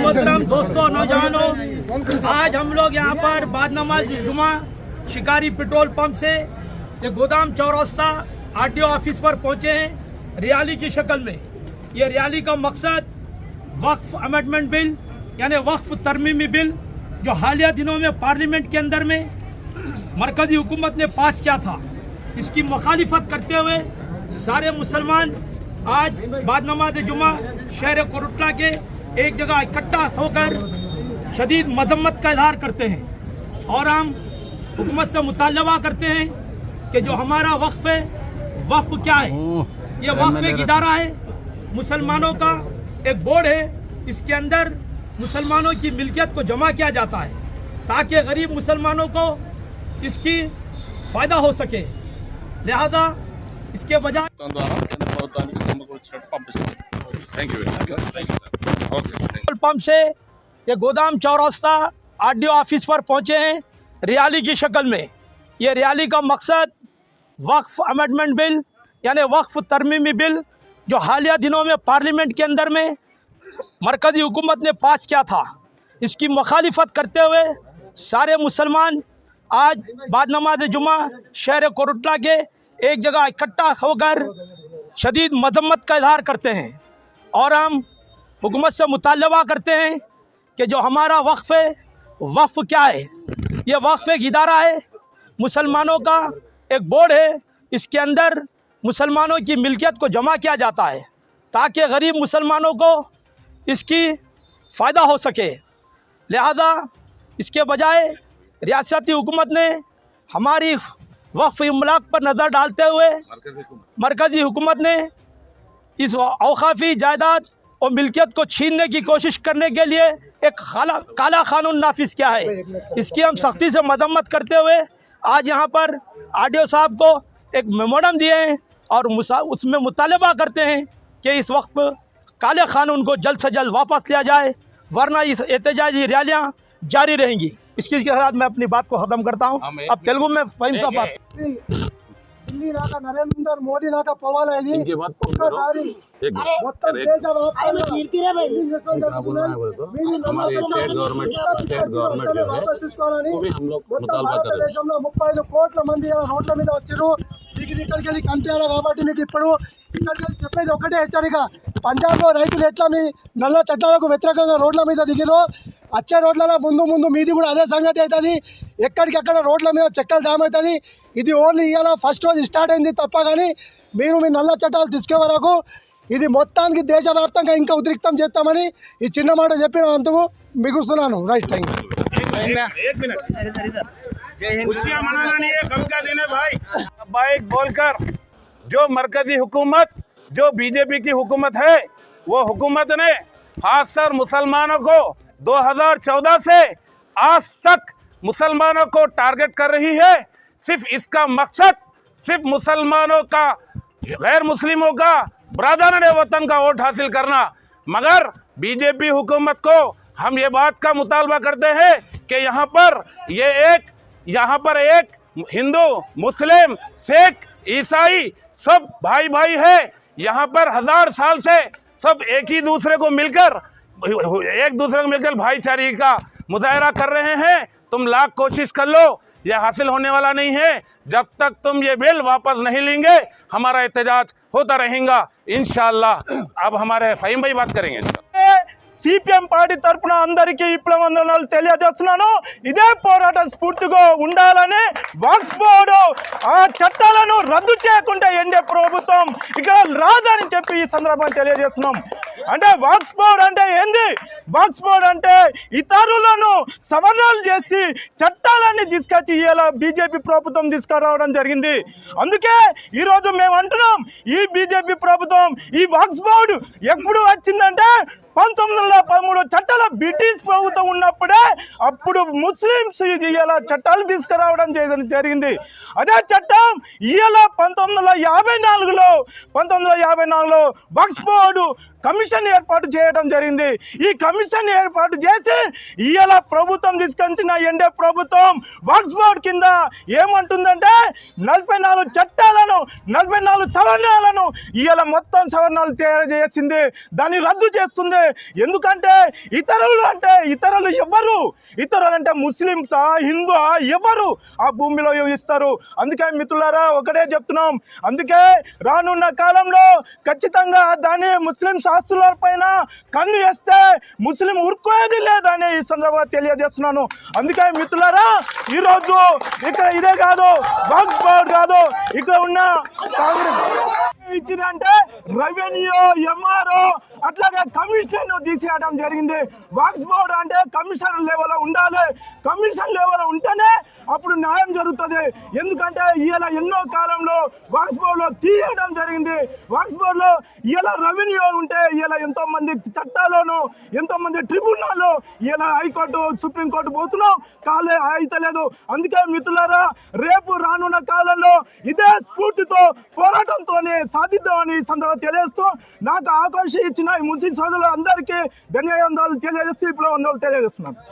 محترم دوستوں نوجوانوں آج ہم لوگ یہاں پر بعد نماز جمعہ شکاری پٹرول پمپ سے یہ گودام چوراستہ آر ٹی او آفس پر پہنچے ہیں ریالی کی شکل میں یہ ریالی کا مقصد وقف امینڈمنٹ بل یعنی وقف ترمیمی بل جو حالیہ دنوں میں پارلیمنٹ کے اندر میں مرکزی حکومت نے پاس کیا تھا اس کی مخالفت کرتے ہوئے سارے مسلمان آج بعد نماز جمعہ شہر کورٹلا کے ایک جگہ اکٹھا ہو کر شدید مذمت کا اظہار کرتے ہیں اور ہم حکومت سے مطالبہ کرتے ہیں کہ جو ہمارا وقف ہے وقف کیا ہے یہ وقف ایک ادارہ ہے مسلمانوں کا ایک بورڈ ہے اس کے اندر مسلمانوں کی ملکیت کو جمع کیا جاتا ہے تاکہ غریب مسلمانوں کو اس کی فائدہ ہو سکے لہذا اس کے بجائے پیٹرول پمپ سے یہ گودام چوراستہ آر ڈی او آفس پر پہنچے ہیں ریالی کی شکل میں یہ ریالی کا مقصد وقف امیڈمنٹ بل یعنی وقف ترمیمی بل جو حالیہ دنوں میں پارلیمنٹ کے اندر میں مرکزی حکومت نے پاس کیا تھا اس کی مخالفت کرتے ہوئے سارے مسلمان آج بعد نماز جمعہ شہر کرٹلا کے ایک جگہ اکٹھا ہو کر شدید مذمت کا اظہار کرتے ہیں اور ہم حکومت سے مطالبہ کرتے ہیں کہ جو ہمارا وقف ہے وقف کیا ہے یہ وقف ایک ادارہ ہے مسلمانوں کا ایک بورڈ ہے اس کے اندر مسلمانوں کی ملکیت کو جمع کیا جاتا ہے تاکہ غریب مسلمانوں کو اس کی فائدہ ہو سکے لہذا اس کے بجائے ریاستی حکومت نے ہماری وقف املاک پر نظر ڈالتے ہوئے مرکزی حکومت نے اس اوقافی جائیداد اور ملکیت کو چھیننے کی کوشش کرنے کے لیے ایک کالا قانون نافذ کیا ہے اس کی ہم سختی سے مذمت کرتے ہوئے آج یہاں پر آڈیو صاحب کو ایک میمورم دیے ہیں اور اس میں مطالبہ کرتے ہیں کہ اس وقت کالے قانون کو جلد سے جلد واپس لیا جائے ورنہ اس احتجاجی ریالیاں جاری رہیں گی اس چیز کے ساتھ میں اپنی بات کو ختم کرتا ہوں اب تیلگو میں فہم بات హిందీ నరేంద్ర మోదీ దాకా పోవాలి మొత్తం దేశ ముప్పై ఐదు కోట్ల మంది రోడ్ల మీద వచ్చారు మీకు ఇక్కడికి వెళ్ళి కంటేయాలి కాబట్టి నీకు ఇప్పుడు ఇక్కడికి వెళ్ళి చెప్పేది ఒకటే హెచ్చరిక పంజాబ్ లో రైతులు ఎట్లా మీ నల్ల చట్టాలకు వ్యతిరేకంగా రోడ్ల మీద దిగిరో వచ్చే రోడ్లలో ముందు ముందు మీది కూడా అదే సంగతి అవుతుంది جامدار جو مرکزی حکومت جو بے پی کی حکومت ہے وہ ہکومت نے دو ہزار چودہ سے مسلمانوں کو ٹارگٹ کر رہی ہے صرف اس کا مقصد صرف مسلمانوں کا غیر مسلموں کا برادران وطن کا ووٹ حاصل کرنا مگر بی جے پی حکومت کو ہم یہ بات کا مطالبہ کرتے ہیں کہ یہاں پر یہ ایک یہاں پر ایک ہندو مسلم سکھ عیسائی سب بھائی بھائی ہے یہاں پر ہزار سال سے سب ایک ہی دوسرے کو مل کر ایک دوسرے کو مل کر بھائی چارے کا مظاہرہ کر رہے ہیں تم لاکھ کوشش کر لو یہ حاصل ہونے والا نہیں ہے جب تک تم یہ بل واپس نہیں لیں گے ہمارا احتجاج ہوتا رہیں گا انشاءاللہ اب ہمارے فہیم بھائی بات کریں گے سی پی ایم پارٹی ترپنا اندر کی اپلا مندرنال تیلیا جسنانو ادھے پوراٹا سپورٹ کو انڈالانے وانس بوڑو آ چٹالانو ردو چیکنٹے ینجے پروبوتوم اگر رازہ نے چپی سندرہ پان تیلیا جسنانو అంటే వాక్స్ పవర్ అంటే ఏంది వాక్స్ పవర్ అంటే ఇతరులను సవరణలు చేసి చట్టాలన్నీ తీసుకొచ్చి ఇలా బీజేపీ ప్రభుత్వం తీసుకురావడం జరిగింది అందుకే ఈరోజు మేము అంటున్నాం ఈ బీజేపీ ప్రభుత్వం ఈ వాక్స్ బోర్డు ఎప్పుడు వచ్చిందంటే పంతొమ్మిది వందల పదమూడు చట్టాల బ్రిటిష్ ప్రభుత్వం ఉన్నప్పుడే అప్పుడు ముస్లింస్ ఇలా చట్టాలు తీసుకురావడం జరిగింది అదే చట్టం ఇలా పంతొమ్మిది వందల యాభై నాలుగులో పంతొమ్మిది వందల యాభై నాలుగులో వక్స్ బోర్డు కమిషన్ ఏర్పాటు చేయడం జరిగింది ఈ కమిషన్ ఏర్పాటు చేసి ఇవాళ ప్రభుత్వం తీసుకొచ్చిన ఎండే ప్రభుత్వం వర్క్స్ బోర్డ్ కింద ఏమంటుందంటే నలభై నాలుగు చట్టాలను నలభై నాలుగు సవరణలను ఇవాళ మొత్తం సవరణలు తయారు చేసింది దాన్ని రద్దు చేస్తుంది ఎందుకంటే ఇతరులు అంటే ఇతరులు ఎవరు ఇతరులు అంటే ముస్లింసా హిందూ ఎవరు ఆ భూమిలో ఇస్తారు అందుకే మిత్రులారా ఒకటే చెప్తున్నాం అందుకే రానున్న కాలంలో ఖచ్చితంగా దాన్ని ముస్లింస్ పైన కన్ను వేస్తే ముస్లిం ఉరుకోయేది లేదని ఈ సందర్భంగా తెలియజేస్తున్నాను అందుకే మిత్రులారా ఈరోజు ఇక్కడ ఇదే కాదు బాగు కాదు ఇక్కడ ఉన్న కాంగ్రెస్ ఇచ్చిందంటే రెవెన్యూ ఎంఆర్ఓ అట్లాగే కమిషన్ ను తీసేయడం జరిగింది వాక్స్ బోర్డు అంటే కమిషన్ లెవెల్లో ఉండాలి కమిషన్ లెవెల్లో ఉంటేనే అప్పుడు న్యాయం జరుగుతుంది ఎందుకంటే ఇలా ఎన్నో కాలంలో వాక్స్ బోర్డులో తీయడం జరిగింది వాక్స్ బోర్డులో ఇలా రెవెన్యూ ఉంటే ఇలా ఎంతోమంది చట్టాలను ఎంతోమంది ట్రిబ్యునల్ ఇలా హైకోర్టు సుప్రీంకోర్టు పోతున్నాం కాలే అయితలేదు అందుకే మిత్రులారా రేపు రానున్న కాలంలో ఇదే స్ఫూర్తితో పోరాటంతోనే సాధిద్దామని సందర్భంగా తెలియజేస్తూ నాకు ఆకాంక్ష ఇచ్చిన మున్సిపల్ సోదరులు అందరికీ ధన్యవాదాలు తెలియజేస్తూ ఇప్పుడు వందలు తెలియజేస్తున్నాను